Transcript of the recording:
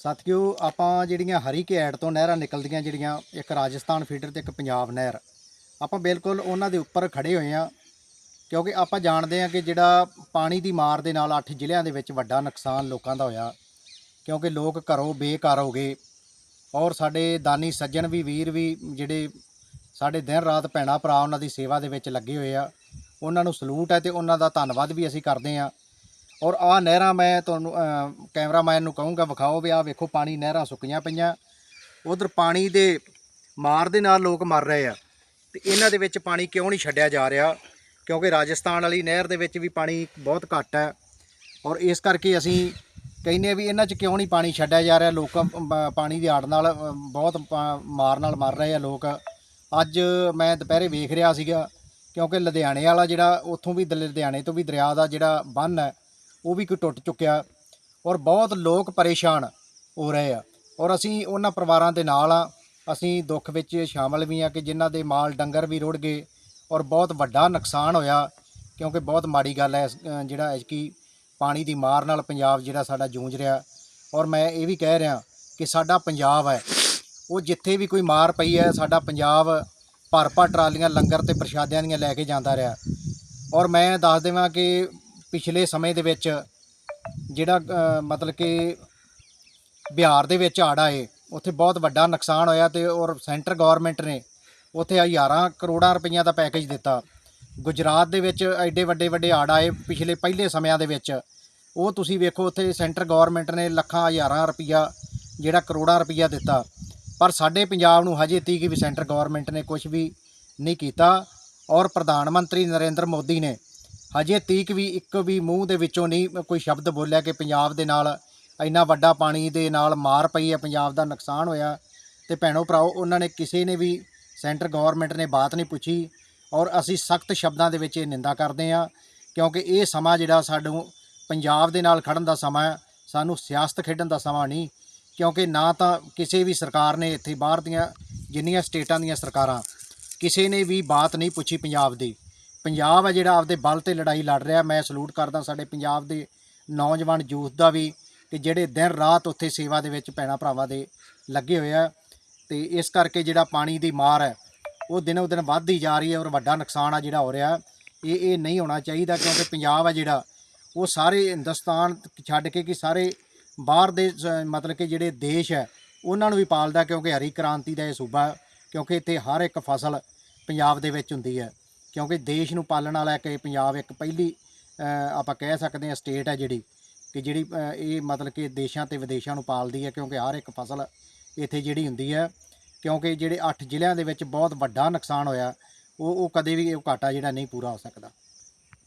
ਸਤਿਗੁਰੂ ਆਪਾਂ ਜਿਹੜੀਆਂ ਹਰੀ ਘੈੜ ਤੋਂ ਨਹਿਰਾਂ ਨਿਕਲਦੀਆਂ ਜਿਹੜੀਆਂ, ਇੱਕ ਰਾਜਸਥਾਨ ਫੀਡਰ ਤੇ ਇੱਕ ਪੰਜਾਬ ਨਹਿਰ, ਆਪਾਂ ਬਿਲਕੁਲ ਉਹਨਾਂ ਦੇ ਉੱਪਰ ਖੜੇ ਹੋਏ ਆ ਕਿਉਂਕਿ ਆਪਾਂ ਜਾਣਦੇ ਆ ਕਿ ਜਿਹੜਾ ਪਾਣੀ ਦੀ ਮਾਰ ਦੇ ਨਾਲ 8 ਜ਼ਿਲ੍ਹਿਆਂ ਦੇ ਵਿੱਚ ਵੱਡਾ ਨੁਕਸਾਨ ਲੋਕਾਂ ਦਾ ਹੋਇਆ, ਕਿਉਂਕਿ ਲੋਕ ਘਰੋਂ ਬੇਕਾਰ ਹੋ ਗਏ, ਔਰ ਸਾਡੇ ਦਾਨੀ ਸੱਜਣ ਵੀ, ਵੀਰ ਵੀ, ਜਿਹੜੇ ਸਾਡੇ ਦਿਨ ਰਾਤ ਭੈਣਾ ਭਰਾ ਉਹਨਾਂ ਦੀ ਸੇਵਾ ਦੇ ਵਿੱਚ ਲੱਗੇ ਹੋਏ ਆ, ਉਹਨਾਂ ਨੂੰ ਸਲੂਟ ਹੈ ਤੇ ਉਹਨਾਂ ਦਾ ਧੰਨਵਾਦ ਵੀ ਅਸੀਂ ਕਰਦੇ ਆ ਔਰ ਆ ਨਹਿਰਾਂ ਮੈਂ ਤੁਹਾਨੂੰ ਕੈਮਰਾਮੈਨ ਨੂੰ ਕਹੂੰਗਾ, ਵਿਖਾਓ ਵੀ ਆ ਵੇਖੋ, ਪਾਣੀ ਨਹਿਰਾਂ ਸੁੱਕੀਆਂ ਪਈਆਂ। ਉਧਰ ਪਾਣੀ ਦੇ ਮਾਰ ਦੇ ਨਾਲ ਲੋਕ ਮਰ ਰਹੇ ਆ। ਤੇ ਇਹਨਾਂ ਦੇ ਵਿੱਚ ਪਾਣੀ ਕਿਉਂ ਨਹੀਂ ਛੱਡਿਆ ਜਾ ਰਿਹਾ? ਕਿਉਂਕਿ ਰਾਜਸਥਾਨ ਵਾਲੀ ਨਹਿਰ ਦੇ ਵਿੱਚ ਵੀ ਪਾਣੀ ਬਹੁਤ ਘੱਟ ਹੈ। ਔਰ ਇਸ ਕਰਕੇ ਅਸੀਂ ਕਹਿੰਦੇ ਆ ਵੀ ਇਹਨਾਂ 'ਚ ਕਿਉਂ ਨਹੀਂ ਪਾਣੀ ਛੱਡਿਆ ਜਾ ਰਿਹਾ? ਲੋਕ ਪਾਣੀ ਦੀ ਆੜ ਨਾਲ ਬਹੁਤ ਮਾਰ ਨਾਲ ਮਰ ਰਹੇ ਆ ਲੋਕ। ਅੱਜ ਮੈਂ ਦੁਪਹਿਰੇ ਵੇਖ ਰਿਹਾ ਸੀਗਾ, ਕਿਉਂਕਿ ਲੁਧਿਆਣੇ ਵਾਲਾ ਜਿਹੜਾ, ਉੱਥੋਂ ਵੀ ਦ- ਲੁਧਿਆਣੇ ਤੋਂ ਵੀ ਦਰਿਆ ਦਾ ਜਿਹੜਾ ਬੰਨ ਹੈ ਉਹ ਵੀ ਕੋਈ ਟੁੱਟ ਚੁੱਕਿਆ ਔਰ ਬਹੁਤ ਲੋਕ ਪਰੇਸ਼ਾਨ ਹੋ ਰਹੇ ਆ। ਔਰ ਅਸੀਂ ਉਹਨਾਂ ਪਰਿਵਾਰਾਂ ਦੇ ਨਾਲ ਆ। ਅਸੀਂ ਦੁੱਖ ਵਿੱਚ ਸ਼ਾਮਲ ਵੀ ਆ ਕਿ ਜਿਨ੍ਹਾਂ ਦੇ ਮਾਲ ਡੰਗਰ ਵੀ ਰੁੜ ਗਏ ਔਰ ਬਹੁਤ ਵੱਡਾ ਨੁਕਸਾਨ ਹੋਇਆ ਕਿਉਂਕਿ ਬਹੁਤ ਮਾੜੀ ਗੱਲ ਹੈ ਇਸ- ਅ, ਜਿਹੜਾ ਕਿ ਪਾਣੀ ਦੀ ਮਾਰ ਨਾਲ ਪੰਜਾਬ ਜਿਹੜਾ ਸਾਡਾ ਜੂਝ ਰਿਹਾ। ਔਰ ਮੈਂ ਇਹ ਵੀ ਕਹਿ ਰਿਹਾ ਕਿ ਸਾਡਾ ਪੰਜਾਬ ਹੈ ਉਹ ਜਿੱਥੇ ਵੀ ਕੋਈ ਮਾਰ ਪਈ ਹੈ ਸਾਡਾ ਪੰਜਾਬ ਭਰ ਭਰ ਟਰਾਲੀਆਂ ਲੰਗਰ ਤੇ ਪ੍ਰਸ਼ਾਦਿਆਂ ਦੀਆਂ ਲੈ ਕੇ ਜਾਂਦਾ ਰਿਹਾ। ਔਰ ਮੈਂ ਦੱਸ ਦੇਵਾਂ ਕਿ ਪਿਛਲੇ ਸਮੇਂ ਦੇ ਵਿੱਚ ਜਿਹੜਾ ਮਤਲਬ ਕਿ ਬਿਹਾਰ ਦੇ ਵਿੱਚ ਹੜ੍ਹ ਆਏ ਉੱਥੇ ਬਹੁਤ ਵੱਡਾ ਨੁਕਸਾਨ ਹੋਇਆ ਤੇ ਔਰ ਸੈਂਟਰ ਗਵਰਨਮੈਂਟ ਨੇ ਉੱਥੇ ਹਜ਼ਾਰਾਂ ਕਰੋੜਾਂ ਰੁਪਈਆ ਦਾ ਪੈਕੇਜ ਦਿੱਤਾ। ਗੁਜਰਾਤ ਦੇ ਵਿੱਚ ਐਡੇ ਵੱਡੇ ਵੱਡੇ ਹੜ੍ਹ ਆਏ ਪਿਛਲੇ ਪਹਿਲੇ ਸਮਿਆਂ ਦੇ ਵਿੱਚ। ਉਹ ਤੁਸੀਂ ਵੇਖੋ ਉੱਥੇ ਸੈਂਟਰ ਗਵਰਨਮੈਂਟ ਨੇ ਲੱਖਾਂ ਹਜ਼ਾਰਾਂ ਰੁਪਈਆ, ਜਿਹੜਾ ਕਰੋੜਾਂ ਰੁਪਈਆ ਦਿੱਤਾ। ਪਰ ਸਾਡੇ ਪੰਜਾਬ ਨੂੰ ਹਜੇ ਤੀਕ ਵੀ ਸੈਂਟਰ ਗਵਰਨਮੈਂਟ ਨੇ ਕੁਝ ਵੀ ਨਹੀਂ ਕੀਤਾ। ਔਰ ਪ੍ਰਧਾਨ ਮੰਤਰੀ ਨਰਿੰਦਰ ਮੋਦੀ ਨੇ ਹਜੇ ਤੀਕ ਵੀ, ਇੱਕ ਵੀ ਮੂੰਹ ਦੇ ਵਿੱਚੋਂ ਨਹੀਂ, ਕੋਈ ਸ਼ਬਦ ਬੋਲਿਆ ਕਿ ਪੰਜਾਬ ਦੇ ਨਾਲ ਇੰਨਾ ਵੱਡਾ ਪਾਣੀ ਦੇ ਨਾਲ ਮਾਰ ਪਈ ਹੈ, ਪੰਜਾਬ ਦਾ ਨੁਕਸਾਨ ਹੋਇਆ। ਤੇ ਭੈਣੋ ਭਰਾਓ, ਉਹਨਾਂ ਨੇ ਕਿਸੇ ਨੇ ਵੀ, ਸੈਂਟਰ ਗਵਰਨਮੈਂਟ ਨੇ ਬਾਤ ਨਹੀਂ ਪੁੱਛੀ ਔਰ ਅਸੀਂ ਸਖਤ ਸ਼ਬਦਾਂ ਦੇ ਵਿੱਚ ਇਹ ਨਿੰਦਾ ਕਰਦੇ ਹਾਂ ਕਿਉਂਕਿ ਇਹ ਸਮਾਂ ਜਿਹੜਾ ਸਾਨੂੰ ਪੰਜਾਬ ਦੇ ਨਾਲ ਖੜਨ ਦਾ ਸਮਾਂ ਸਾਨੂੰ ਸਿਆਸਤ ਖੇਡਣ ਦਾ ਸਮਾਂ ਨਹੀਂ ਕਿਉਂਕਿ ਨਾ ਤਾਂ ਕਿਸੇ ਵੀ ਸਰਕਾਰ ਨੇ ਇੱਥੇ ਬਾਹਰ ਦੀਆਂ ਜਿੰਨੀਆਂ ਸਟੇਟਾਂ ਦੀਆਂ ਸਰਕਾਰਾਂ, ਕਿਸੇ ਨੇ ਵੀ ਬਾਤ ਨਹੀਂ ਪੁੱਛੀ ਪੰਜਾਬ ਦੀ। ਪੰਜਾਬ ਹੈ ਜਿਹੜਾ ਆਪਦੇ ਬਲ ਤੇ ਲੜਾਈ ਲੜ ਰਿਹਾ। ਮੈਂ ਸਲੂਟ ਕਰਦਾ ਸਾਡੇ ਪੰਜਾਬ ਦੇ ਨੌਜਵਾਨ ਯੂਥ ਦਾ ਵੀ ਕਿ ਜਿਹੜੇ ਦਿਨ ਰਾਤ ਉੱਥੇ ਸੇਵਾ ਦੇ ਵਿੱਚ ਭੈਣਾਂ ਭਰਾਵਾਂ ਦੇ ਲੱਗੇ ਹੋਏ ਆ ਤੇ ਇਸ ਕਰਕੇ ਜਿਹੜਾ ਪਾਣੀ ਦੀ ਮਾਰ ਹੈ, ਉਹ ਦਿਨੋਂ ਦਿਨ ਵੱਧਦੀ ਜਾ ਰਹੀ ਹੈ ਔਰ ਵੱਡਾ ਨੁਕਸਾਨ ਆ ਜਿਹੜਾ ਹੋ ਰਿਹਾ। ਇਹ ਇਹ ਨਹੀਂ ਹੋਣਾ ਚਾਹੀਦਾ ਕਿਉਂਕਿ ਪੰਜਾਬ ਹੈ ਜਿਹੜਾ, ਉਹ ਸਾਰੇ ਹਿੰਦੁਸਤਾਨ ਛੱਡ ਕੇ ਕਿ ਸਾਰੇ ਬਾਹਰ ਦੇ ਸ- ਮਤਲਬ ਕਿ ਜਿਹੜੇ ਦੇਸ਼ ਹੈ, ਉਹਨਾਂ ਨੂੰ ਵੀ ਪਾਲਦਾ ਕਿਉਂਕਿ ਹਰੀ ਕ੍ਰਾਂਤੀ ਦਾ ਇਹ ਸੂਬਾ ਕਿਉਂਕਿ ਇੱਥੇ ਹਰ ਇੱਕ ਫਸਲ ਪੰਜਾਬ ਦੇ ਵਿੱਚ ਹੁੰਦੀ ਹੈ। ਕਿਉਂਕਿ ਦੇਸ਼ ਨੂੰ ਪਾਲਣ ਵਾਲਾ ਇੱਕ ਇਹ ਪੰਜਾਬ ਇੱਕ ਪਹਿਲੀ ਆਪਾਂ ਕਹਿ ਸਕਦੇ ਹਾਂ ਸਟੇਟ ਹੈ ਜਿਹੜੀ, ਕਿ ਜਿਹੜੀ ਇਹ ਮਤਲਬ ਕਿ ਦੇਸ਼ਾਂ ਤੇ ਵਿਦੇਸ਼ਾਂ ਨੂੰ ਪਾਲਦੀ ਹੈ ਕਿਉਂਕਿ ਹਰ ਇੱਕ ਫਸਲ ਇੱਥੇ ਜਿਹੜੀ ਹੁੰਦੀ ਹੈ, ਕਿਉਂਕਿ ਜਿਹੜੇ 8 ਜ਼ਿਲ੍ਹਿਆਂ ਦੇ ਵਿੱਚ ਬਹੁਤ ਵੱਡਾ ਨੁਕਸਾਨ ਹੋਇਆ, ਉਹ ਉਹ ਕਦੇ ਵੀ ਉਹ ਘਾਟਾ ਜਿਹੜਾ ਨਹੀਂ ਪੂਰਾ ਹੋ ਸਕਦਾ।